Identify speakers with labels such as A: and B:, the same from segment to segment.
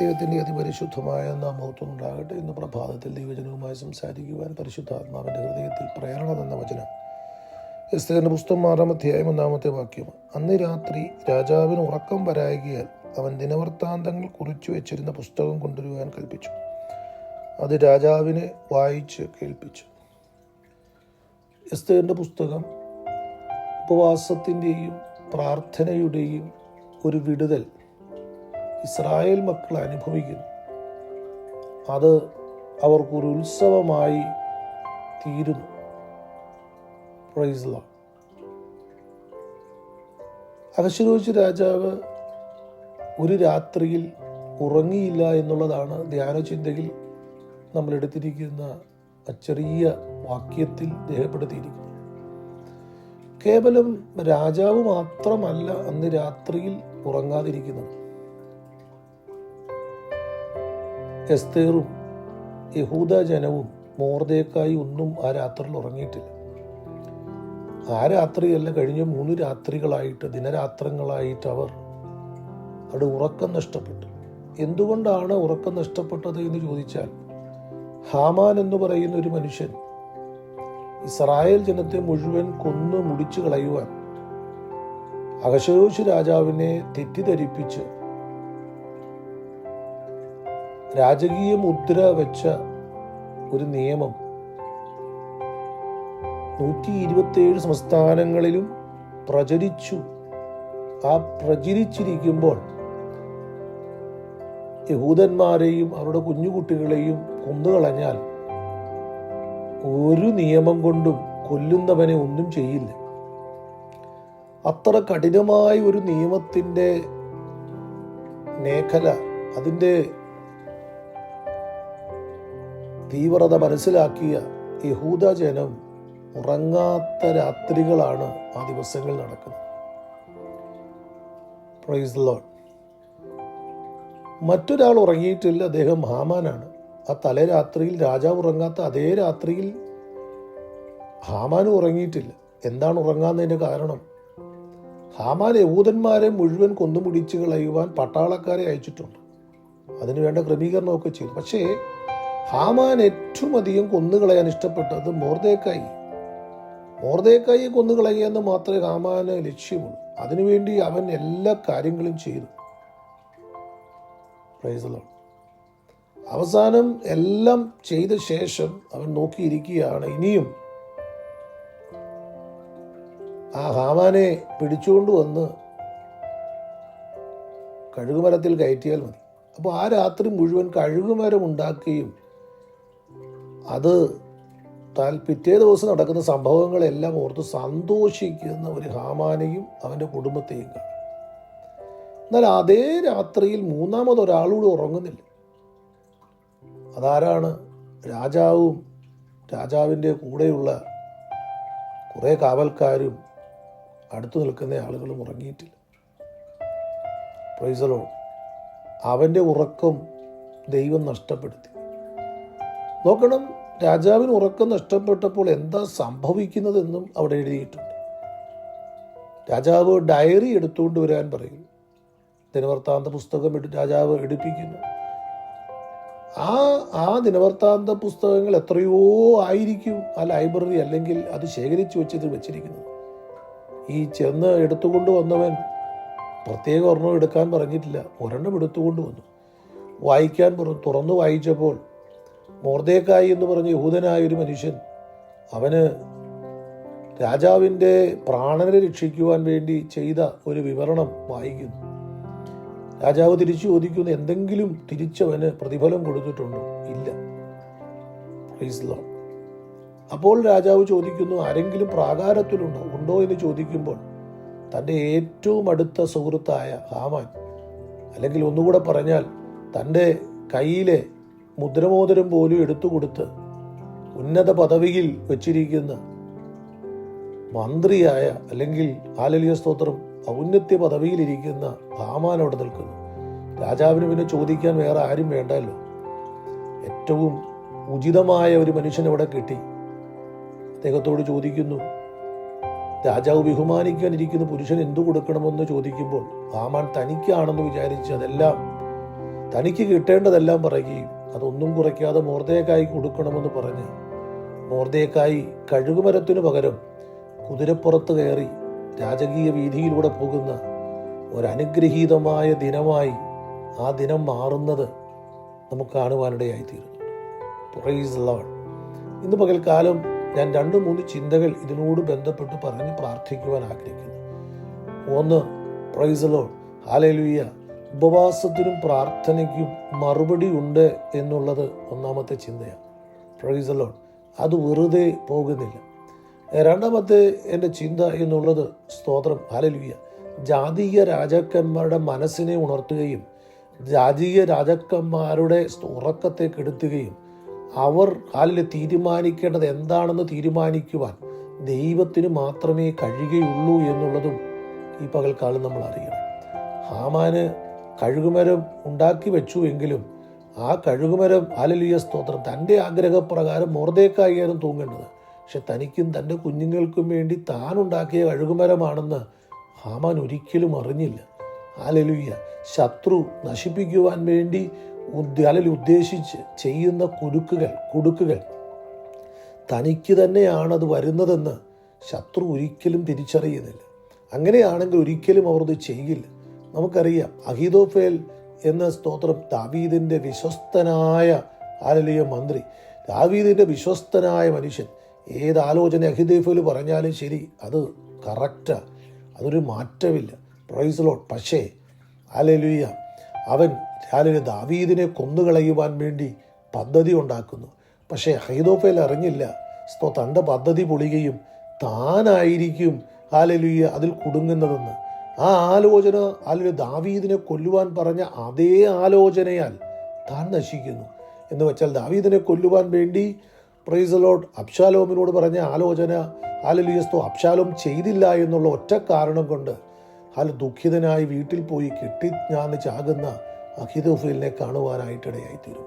A: ദൈവത്തിന്റെ അതിപരിശുദ്ധമായ നാമത്വം ഉണ്ടാകട്ടെ ഇന്ന് പ്രഭാതത്തിൽ ദൈവജനവുമായി സംസാരിക്കുവാൻ പരിശുദ്ധാത്മാവിന്റെ ഹൃദയത്തിൽ പ്രേരണ തന്ന വചനം. എസ്തേറിന്റെ പുസ്തകം ആറാം അധ്യായം ഒന്നാമത്തെ വാക്യം. അന്ന് രാത്രി രാജാവിന് ഉറക്കം വരായികയാൽ അവൻ ദിനവൃത്താന്തങ്ങൾ കുറിച്ചു വെച്ചിരുന്ന പുസ്തകം കൊണ്ടുവരുവാൻ കൽപ്പിച്ചു. അത് രാജാവിനെ വായിച്ച് കേൾപ്പിച്ചു. എസ്തേറിന്റെ പുസ്തകം ഉപവാസത്തിന്റെയും പ്രാർത്ഥനയുടെയും ഒരു വിടുതൽ ഇസ്രായേൽ മക്കൾ അനുഭവിക്കുന്നു. അത് അവർക്കൊരു ഉത്സവമായി തീരുന്നു. Praise Lord. അഹശ്വരോച്ച് രാജാവ് ഒരു രാത്രിയിൽ ഉറങ്ങിയില്ല എന്നുള്ളതാണ് ധ്യാനചിന്തയിൽ നമ്മൾ എടുത്തിരിക്കുന്ന ചെറിയ വാക്യത്തിൽ രേഖപ്പെടുത്തിയിരിക്കുന്നത്. കേവലം രാജാവ് മാത്രമല്ല അന്ന് രാത്രിയിൽ ഉറങ്ങാതിരിക്കുന്നത്. എസ്തേറും യഹൂദ ജനവും മോർദേക്കായി ഒന്നും ആ രാത്രിയിൽ ഉറങ്ങിയിട്ടില്ല. ആ രാത്രിയല്ല കഴിഞ്ഞ മൂന്ന് രാത്രികളായിട്ട് ദിനരാത്രങ്ങളായിട്ട് അവർ അവിടെ ഉറക്കം നഷ്ടപ്പെട്ടു. എന്തുകൊണ്ടാണ് ഉറക്കം നഷ്ടപ്പെട്ടത് എന്ന് ചോദിച്ചാൽ ഹാമാൻ എന്ന് പറയുന്ന ഒരു മനുഷ്യൻ ഇസ്രായേൽ ജനത്തെ മുഴുവൻ കൊന്നു മുടിച്ചു കളയുവാൻ അകശരോഷ് രാജാവിനെ തെറ്റിദ്ധരിപ്പിച്ച് രാജകീയ മുദ്ര വെച്ച ഒരു നിയമം നൂറ്റി ഇരുപത്തിയേഴ് സംസ്ഥാനങ്ങളിലും പ്രചരിച്ചു. ആ പ്രചരിച്ചിരിക്കുമ്പോൾ യഹൂദന്മാരെയും അവരുടെ കുഞ്ഞുകുട്ടികളെയും കൊന്നുകളഞ്ഞാൽ ഒരു നിയമം കൊണ്ടും കൊല്ലുന്നവനെ ഒന്നും ചെയ്യില്ല. അത്ര കഠിനമായ ഒരു നിയമത്തിന്റെ മേഖല അതിന്റെ തീവ്രത മനസ്സിലാക്കിയ യഹൂദ ജനം ഉറങ്ങാത്ത രാത്രികളാണ് ആ ദിവസങ്ങളിൽ നടക്കുന്നത്. പ്രൈസ് ലോഡ് മറ്റൊരാൾ ഉറങ്ങിയിട്ടില്ല അദ്ദേഹം ഹാമാനാണ്. ആ തലേ രാത്രിയിൽ രാജാവ് ഉറങ്ങാത്ത അതേ രാത്രിയിൽ ഹാമാനും ഉറങ്ങിയിട്ടില്ല. എന്താണ് ഉറങ്ങാന്നതിന്റെ കാരണം? ഹാമാൻ യഹൂദന്മാരെ മുഴുവൻ കൊന്നുമുടിച്ച് കളയുവാൻ പട്ടാളക്കാരെ അയച്ചിട്ടുണ്ട്. അതിനുവേണ്ട ക്രമീകരണമൊക്കെ ചെയ്തു. പക്ഷേ ഹാമാൻ ഏറ്റവും അധികം കൊന്നുകളയാൻ ഇഷ്ടപ്പെട്ടത് മോർദേക്കായി മോർദേക്കായി കൊന്നുകളയെന്ന് മാത്രമേ ഹാമാന് ലക്ഷ്യമുള്ളൂ. അതിനുവേണ്ടി അവൻ എല്ലാ കാര്യങ്ങളും ചെയ്തു. അവസാനം എല്ലാം ചെയ്ത ശേഷം അവൻ നോക്കിയിരിക്കുകയാണ് ഇനിയും. ആ ഹാമാനെ പിടിച്ചുകൊണ്ട് വന്ന് കഴുകുമരത്തിൽ കയറ്റിയാൽ മതി. അപ്പോൾ ആ രാത്രി മുഴുവൻ കഴുകുമരം ഉണ്ടാക്കുകയും അത് താൻ പിറ്റേ ദിവസം നടക്കുന്ന സംഭവങ്ങളെല്ലാം ഓർത്ത് സന്തോഷിക്കുന്ന ഒരു ഹാമാനെയും അവന്റെ കുടുംബത്തെയും കാണും. എന്നാൽ അതേ രാത്രിയിൽ മൂന്നാമത് ഒരാളൂടെ ഉറങ്ങുന്നില്ല. അതാരാണ്? രാജാവും രാജാവിന്റെ കൂടെയുള്ള കുറേ കാവൽക്കാരും അടുത്തു നിൽക്കുന്ന ആളുകളും ഉറങ്ങിയിട്ടില്ല. പ്രൈസലോ അവന്റെ ഉറക്കം ദൈവം നഷ്ടപ്പെടുത്തി. നോക്കണം രാജാവിന് ഉറക്കം നഷ്ടപ്പെട്ടപ്പോൾ എന്താ സംഭവിക്കുന്നതെന്നും അവിടെ എഴുതിയിട്ടുണ്ട്. രാജാവ് ഡയറി എടുത്തുകൊണ്ട് വരാൻ പറയും. ദിനവൃത്താന്ത പുസ്തകം എടു രാജാവ് എടുപ്പിക്കുന്നു. ആ ആ ദിനവൃത്താന്ത പുസ്തകങ്ങൾ എത്രയോ ആയിരിക്കും ആ ലൈബ്രറി അല്ലെങ്കിൽ അത് ശേഖരിച്ചു വെച്ചത് വെച്ചിരിക്കുന്നത്. ഈ ചെന്ന് എടുത്തുകൊണ്ട് വന്നവൻ പ്രത്യേക ഒരെണ്ണം എടുക്കാൻ പറഞ്ഞിട്ടില്ല. ഒരെണ്ണം എടുത്തുകൊണ്ട് വന്നു. വായിക്കാൻ തുറന്നു വായിച്ചപ്പോൾ മോർദേക്കായി എന്ന് പറഞ്ഞ യഹൂദനായ ഒരു മനുഷ്യൻ അവന് രാജാവിന്റെ പ്രാണനെ രക്ഷിക്കുവാൻ വേണ്ടി ചെയ്ത ഒരു വിവരണം വായിക്കുന്നു. രാജാവ് തിരിച്ചു ചോദിക്കുന്ന എന്തെങ്കിലും തിരിച്ചവന് പ്രതിഫലം കൊടുത്തിട്ടുണ്ടോ? ഇല്ല. അപ്പോൾ രാജാവ് ചോദിക്കുന്നു ആരെങ്കിലും പ്രാകാരത്തിലുണ്ടോ? ഉണ്ടോ എന്ന് ചോദിക്കുമ്പോൾ തന്റെ ഏറ്റവും അടുത്ത സുഹൃത്തായ ഹാമാൻ അല്ലെങ്കിൽ ഒന്നുകൂടെ പറഞ്ഞാൽ തന്റെ കയ്യിലെ മുദ്രമോതിരം പോലും എടുത്തു കൊടുത്ത് ഉന്നത പദവിയിൽ വച്ചിരിക്കുന്ന മന്ത്രിയായ അല്ലെങ്കിൽ ആലലിയ സ്തോത്രം ഔന്നത്യ പദവിയിലിരിക്കുന്ന ഹാമാൻ അവിടെ നിൽക്കുന്നു. രാജാവിന് പിന്നെ ചോദിക്കാൻ വേറെ ആരും വേണ്ടല്ലോ. ഏറ്റവും ഉചിതമായ ഒരു മനുഷ്യൻ അവിടെ കിട്ടി. അദ്ദേഹത്തോട് ചോദിക്കുന്നു രാജാവ് ബഹുമാനിക്കാനിരിക്കുന്ന പുരുഷൻ എന്തു കൊടുക്കണമെന്ന് ചോദിക്കുമ്പോൾ ഹാമാൻ തനിക്കാണെന്ന് വിചാരിച്ച് അതെല്ലാം തനിക്ക് കിട്ടേണ്ടതെല്ലാം പറയുകയും അതൊന്നും കുറയ്ക്കാതെ മോർദയക്കായി കൊടുക്കണമെന്ന് പറഞ്ഞ് മോർദയക്കായി കഴുകുമരത്തിനു പകരം കുതിരപ്പുറത്ത് കയറി രാജകീയ വീതിയിലൂടെ പോകുന്ന ഒരനുഗ്രഹീതമായ ദിനമായി ആ ദിനം മാറുന്നത് നമുക്ക് കാണുവാനിടയായിത്തീരുന്നു. പ്രൈസ് ഇന്ന് പകൽക്കാലം ഞാൻ രണ്ട് മൂന്ന് ചിന്തകൾ ഇതിനോട് ബന്ധപ്പെട്ട് പറഞ്ഞ് പ്രാർത്ഥിക്കുവാൻ ആഗ്രഹിക്കുന്നു. ഒന്ന് പ്രൈസ് ലോഡ് ഹാലലുയ്യ ഉപവാസത്തിനും പ്രാർത്ഥനയ്ക്കും മറുപടി ഉണ്ട് എന്നുള്ളത് ഒന്നാമത്തെ ചിന്തയാണ്. പ്രൈസ് ലോഡ് അത് വെറുതെ പോകുന്നില്ല. രണ്ടാമത്തെ എന്റെ ചിന്ത എന്നുള്ളത് സ്തോത്രം. ഹാലലുയ്യ ജാതീയ രാജാക്കന്മാരുടെ മനസ്സിനെ ഉണർത്തുകയും ജാതീയ രാജാക്കന്മാരുടെ ഉറക്കത്തെ കെടുത്തുകയും അവർ ഹാലിൽ തീരുമാനിക്കേണ്ടത് എന്താണെന്ന് തീരുമാനിക്കുവാൻ ദൈവത്തിന് മാത്രമേ കഴിയുകയുള്ളൂ എന്നുള്ളതും ഈ പകൽക്കാലം നമ്മൾ അറിയണം. ഹാമാന് കഴുകുമരം ഉണ്ടാക്കി വെച്ചു എങ്കിലും ആ കഴുകുമരം ആലലിയ സ്തോത്രം തന്റെ ആഗ്രഹപ്രകാരം മോർദേക്കായിരുന്നു തൂങ്ങേണ്ടത്. പക്ഷെ തനിക്കും തന്റെ കുഞ്ഞുങ്ങൾക്കും വേണ്ടി താൻ ഉണ്ടാക്കിയ കഴുകുമരമാണെന്ന് ഹാമാൻ ഒരിക്കലും അറിഞ്ഞില്ല. ആലലുയ്യ ശത്രു നശിപ്പിക്കുവാൻ വേണ്ടി അല്ലെങ്കിൽ ഉദ്ദേശിച്ച് ചെയ്യുന്ന കുരുക്കുകൾ കുടുക്കുകൾ. തനിക്ക് തന്നെയാണത് വരുന്നതെന്ന് ശത്രു ഒരിക്കലും തിരിച്ചറിയുന്നില്ല. അങ്ങനെയാണെങ്കിൽ ഒരിക്കലും അവർ ഇത് ചെയ്യില്ല. നമുക്കറിയാം അഹിതോഫേൽ എന്ന സ്തോത്രം ദാവീദിന്റെ വിശ്വസ്തനായ ആലലിയ മന്ത്രി. ദാവീദിന്റെ വിശ്വസ്തനായ മനുഷ്യൻ. ഏത് ആലോചന അഹിദോഫേൽ പറഞ്ഞാലും ശരി അത് കറക്റ്റാണ് അതൊരു മാറ്റമില്ല. പ്രൈസലോട്ട് പക്ഷേ ആലലുയ്യ അവൻ രാവിലെ ദാവീദിനെ കൊന്നുകളയുവാൻ വേണ്ടി പദ്ധതി ഉണ്ടാക്കുന്നു. പക്ഷേ അഹിദോഫേൽ അറിഞ്ഞില്ല. സ്തോ തന്റെ പദ്ധതി പൊളികയും താനായിരിക്കും ആലലുയ്യ അതിൽ കുടുങ്ങുന്നതെന്ന്. ആ ആലോചന അല്ലെങ്കിൽ ദാവീദിനെ കൊല്ലുവാൻ പറഞ്ഞ അതേ ആലോചനയാൽ താൻ നശിക്കുന്നു. എന്ന് വെച്ചാൽ ദാവീദിനെ കൊല്ലുവാൻ വേണ്ടി പ്രൈസലോട്ട് അബ്ഷാലോമിനോട് പറഞ്ഞ ആലോചന ഹാലലുയസ്തോ അബ്ഷാലോം ചെയ്തില്ല എന്നുള്ള ഒറ്റ കാരണം കൊണ്ട് ഹാൽ ദുഃഖിതനായി വീട്ടിൽ പോയി കെട്ടിഞ്ഞാന്ന് ചാകുന്ന അഹിദുഫീലിനെ കാണുവാനായിട്ടിടയായിത്തീരും.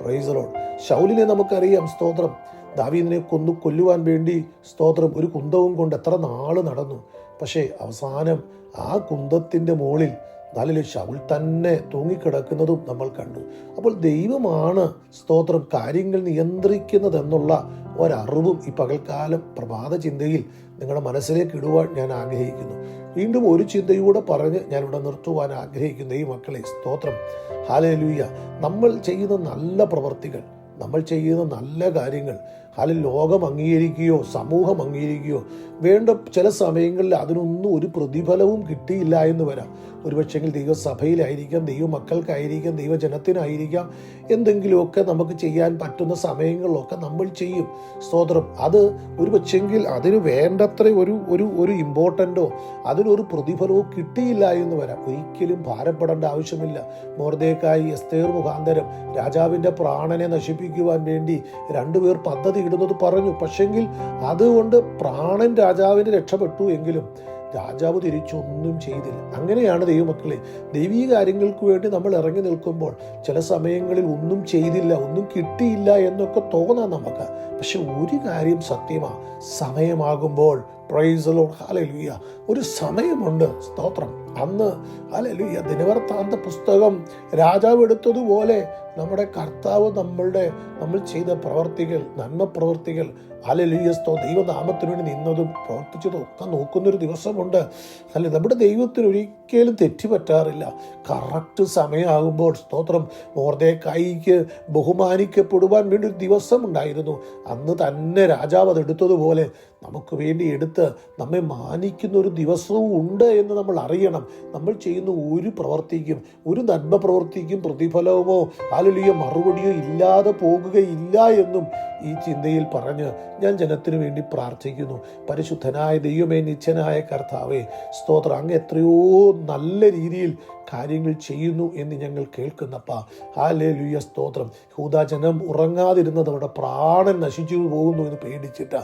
A: പ്രൈസലോട്ട് ഷൗലിനെ നമുക്കറിയാം സ്തോത്രം. ദാവീദിനെ കൊന്നു കൊല്ലുവാൻ വേണ്ടി സ്തോത്രം ഒരു കുന്തവും കൊണ്ട് എത്ര നാൾ നടന്നു. പക്ഷേ അവസാനം ആ കുന്തത്തിന്റെ മുകളിൽ നാലിൽ ശൗൽ തന്നെ തൂങ്ങിക്കിടക്കുന്നതും നമ്മൾ കണ്ടു. അപ്പോൾ ദൈവമാണ് സ്തോത്രം കാര്യങ്ങൾ നിയന്ത്രിക്കുന്നതെന്നുള്ള ഒരറിവും ഈ പകൽക്കാലം പ്രഭാത ചിന്തയിൽ നിങ്ങളുടെ മനസ്സിലേക്ക് ഇടുവാൻ ഞാൻ ആഗ്രഹിക്കുന്നു. വീണ്ടും ഒരു ചിന്തയൂടെ പറഞ്ഞ് ഞാനിവിടെ നിർത്തുവാൻ ആഗ്രഹിക്കുന്ന ഈ മക്കളെ സ്തോത്രം. ഹാലലൂയ നമ്മൾ ചെയ്യുന്ന നല്ല പ്രവർത്തികൾ നമ്മൾ ചെയ്യുന്ന നല്ല കാര്യങ്ങൾ ഹാലിൽ ലോകം അംഗീകരിക്കുകയോ സമൂഹം അംഗീകരിക്കുകയോ വേണ്ട ചില സമയങ്ങളിൽ അതിനൊന്നും ഒരു പ്രതിഫലവും കിട്ടിയില്ല എന്ന് വരാം. ഒരുപക്ഷെങ്കിൽ ദൈവസഭയിലായിരിക്കാം ദൈവമക്കൾക്കായിരിക്കാം ദൈവജനത്തിനായിരിക്കാം എന്തെങ്കിലുമൊക്കെ നമുക്ക് ചെയ്യാൻ പറ്റുന്ന സമയങ്ങളിലൊക്കെ നമ്മൾ ചെയ്യും. സ്തോത്രം. അത് ഒരുപക്ഷെങ്കിൽ അതിന് വേണ്ടത്ര ഒരു ഒരു ഒരു ഇമ്പോർട്ടന്റോ അതിനൊരു പ്രതിഫലവും കിട്ടിയില്ല എന്ന് വരാം. ഒരിക്കലും ഭാരപ്പെടേണ്ട ആവശ്യമില്ല. മോർദേക്കായി എസ്തേർ മുഖാന്തരം രാജാവിന്റെ പ്രാണനെ നശിപ്പിക്കുവാൻ വേണ്ടി രണ്ടുപേർ പദ്ധതി ഇടുന്നത് പറഞ്ഞു. പക്ഷെങ്കിൽ അതുകൊണ്ട് പ്രാണൻ രാജാവിന് രക്ഷപ്പെട്ടു എങ്കിലും രാജാവ് തിരിച്ചൊന്നും ചെയ്തില്ല. അങ്ങനെയാണ് ദൈവമക്കളെ ദൈവീ കാര്യങ്ങൾക്ക് വേണ്ടി നമ്മൾ ഇറങ്ങി നിൽക്കുമ്പോൾ ചില സമയങ്ങളിൽ ഒന്നും ചെയ്തില്ല ഒന്നും കിട്ടിയില്ല എന്നൊക്കെ തോന്നാം നമുക്ക്. പക്ഷെ ഒരു കാര്യം സത്യമാണ് സമയമാകുമ്പോൾ പ്രൈസലോ ഹാലലുയ്യ ഒരു സമയമുണ്ട്. സ്തോത്രം. അന്ന് ഹാലലുയ്യ ദിനവർത്താന്ത പുസ്തകം രാജാവ് എടുത്തതുപോലെ നമ്മുടെ കർത്താവ് നമ്മളുടെ നമ്മൾ ചെയ്ത പ്രവർത്തികൾ നന്മ പ്രവർത്തികൾ ഹാലലുയ്യസ്തോ ദൈവനാമത്തിന് വേണ്ടി നിന്നതും പ്രവർത്തിച്ചതും ഒക്കെ നോക്കുന്നൊരു ദിവസമുണ്ട്. അല്ലെ നമ്മുടെ ദൈവത്തിന് ഒരിക്കലും തെറ്റുപറ്റാറില്ല കറക്റ്റ് സമയമാകുമ്പോൾ സ്തോത്രം മോർദേക്കായിക്ക് ബഹുമാനിക്കപ്പെടുവാൻ വേണ്ടി ഒരു ദിവസം ഉണ്ടായിരുന്നു. അന്ന് തന്നെ രാജാവ് അത് എടുത്തതുപോലെ നമുക്ക് വേണ്ടി എടുത്ത് നമ്മെ മാനിക്കുന്ന ഒരു ദിവസവും ഉണ്ട് എന്ന് നമ്മൾ അറിയണം. നമ്മൾ ചെയ്യുന്ന ഒരു പ്രവർത്തിക്കും ഒരു നന്മ പ്രവർത്തിക്കും പ്രതിഫലവുമോ ആലുലിയ മറുപടിയോ ഇല്ലാതെ പോകുകയില്ല എന്നും ഈ ചിന്തയിൽ പറഞ്ഞ് ഞാൻ ജനത്തിനു വേണ്ടി പ്രാർത്ഥിക്കുന്നു. പരിശുദ്ധനായ ദൈവമേ നിച്ഛനായ കർത്താവേ സ്തോത്രം. അങ്ങ് എത്രയോ നല്ല രീതിയിൽ കാര്യങ്ങൾ ചെയ്യുന്നു എന്ന് ഞങ്ങൾ കേൾക്കുന്നപ്പ. ലുയ സ്തോത്രം. ഹൂദാജനം ഉറങ്ങാതിരുന്നത് അവിടെ പ്രാണൻ നശിച്ചു പോകുന്നു എന്ന് പേടിച്ചിട്ട.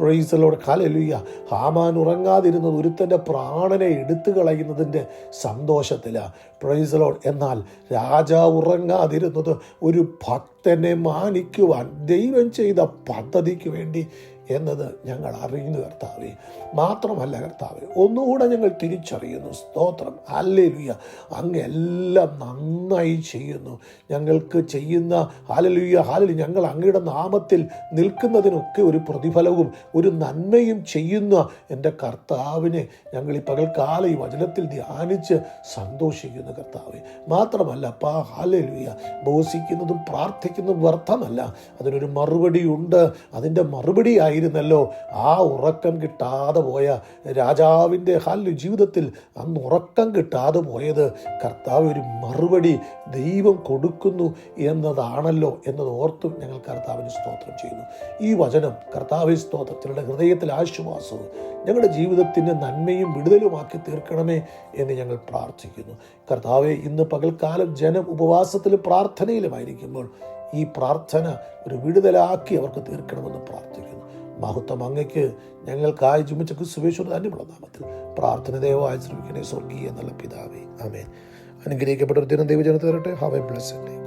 A: പ്രൊയ്സലോട് കലലുയ്യ ഹാമാൻ ഉറങ്ങാതിരുന്നത് ഒരുത്തന്റെ പ്രാണനെ എടുത്തു കളയുന്നതിന്റെ സന്തോഷത്തിലാണ് പ്രൊയ്സലോട് എന്നാൽ രാജാവ് ഉറങ്ങാതിരുന്നത് ഒരു ഭക്തനെ മാനിക്കുവാൻ ദൈവം ചെയ്ത പദ്ധതിക്ക് വേണ്ടി എന്നത് ഞങ്ങൾ അറിയുന്നു കർത്താവെ. മാത്രമല്ല കർത്താവെ ഒന്നുകൂടെ ഞങ്ങൾ തിരിച്ചറിയുന്നു. സ്തോത്രം. അല്ലേലുയ്യ അങ്ങ് എല്ലാം നന്നായി ചെയ്യുന്നു. ഞങ്ങൾക്ക് ചെയ്യുന്ന ഹാലലുയ്യ ഹാലലു ഞങ്ങൾ അങ്ങയുടെ നാമത്തിൽ നിൽക്കുന്നതിനൊക്കെ ഒരു പ്രതിഫലവും ഒരു നന്മയും ചെയ്യുന്ന എന്റെ കർത്താവിനെ ഞങ്ങൾ ഈ പകൽക്കാല ഈ വചനത്തിൽ ധ്യാനിച്ച് സന്തോഷിക്കുന്നു കർത്താവെ. മാത്രമല്ല അപ്പാ ഹാലലുയ്യ ബോസിക്കുന്നതും പ്രാർത്ഥിക്കുന്നതും വ്യർത്ഥമല്ല. അതിനൊരു മറുപടിയുണ്ട്. അതിന്റെ മറുപടി ആയിരുന്നല്ലോ ആ ഉറക്കം കിട്ടാതെ പോയ രാജാവിന്റെ ഹാലു ജീവിതത്തിൽ അന്ന് ഉറക്കം കിട്ടാതെ പോയത് കർത്താവ് ഒരു മറുപടി ദൈവം കൊടുക്കുന്നു എന്നതാണല്ലോ എന്നത് ഓർത്തും ഞങ്ങൾ കർത്താവിന് സ്തോത്രം ചെയ്യുന്നു. ഈ വചനം കർത്താവ് സ്തോത്രം. ഹൃദയത്തിൽ ആശ്വാസവും ഞങ്ങളുടെ ജീവിതത്തിന്റെ നന്മയും വിടുതലുമാക്കി തീർക്കണമേ എന്ന് ഞങ്ങൾ പ്രാർത്ഥിക്കുന്നു. കർത്താവെ ഇന്ന് പകൽക്കാലം ജനം ഉപവാസത്തിലും പ്രാർത്ഥനയിലുമായിരിക്കുമ്പോൾ ഈ പ്രാർത്ഥന ഒരു വിടുതലാക്കി അവർക്ക് തീർക്കണമെന്ന് പ്രാർത്ഥിക്കുന്നു. മഹത്വം അങ്ങയ്ക്ക് ഞങ്ങൾക്കായി ചുമച്ച ക്രിസ്തുവേശ്വര തന്നെയുള്ള നാമത്തിൽ പ്രാർത്ഥന ദൈവമായി ശ്രമിക്കണേ സ്വർഗീയ നല്ല പിതാവേ. ആമേൻ. അനുഗ്രഹിക്കപ്പെട്ട ഒരു ദിനം ദൈവജനത്തെ തരട്ടെ. Have A blessed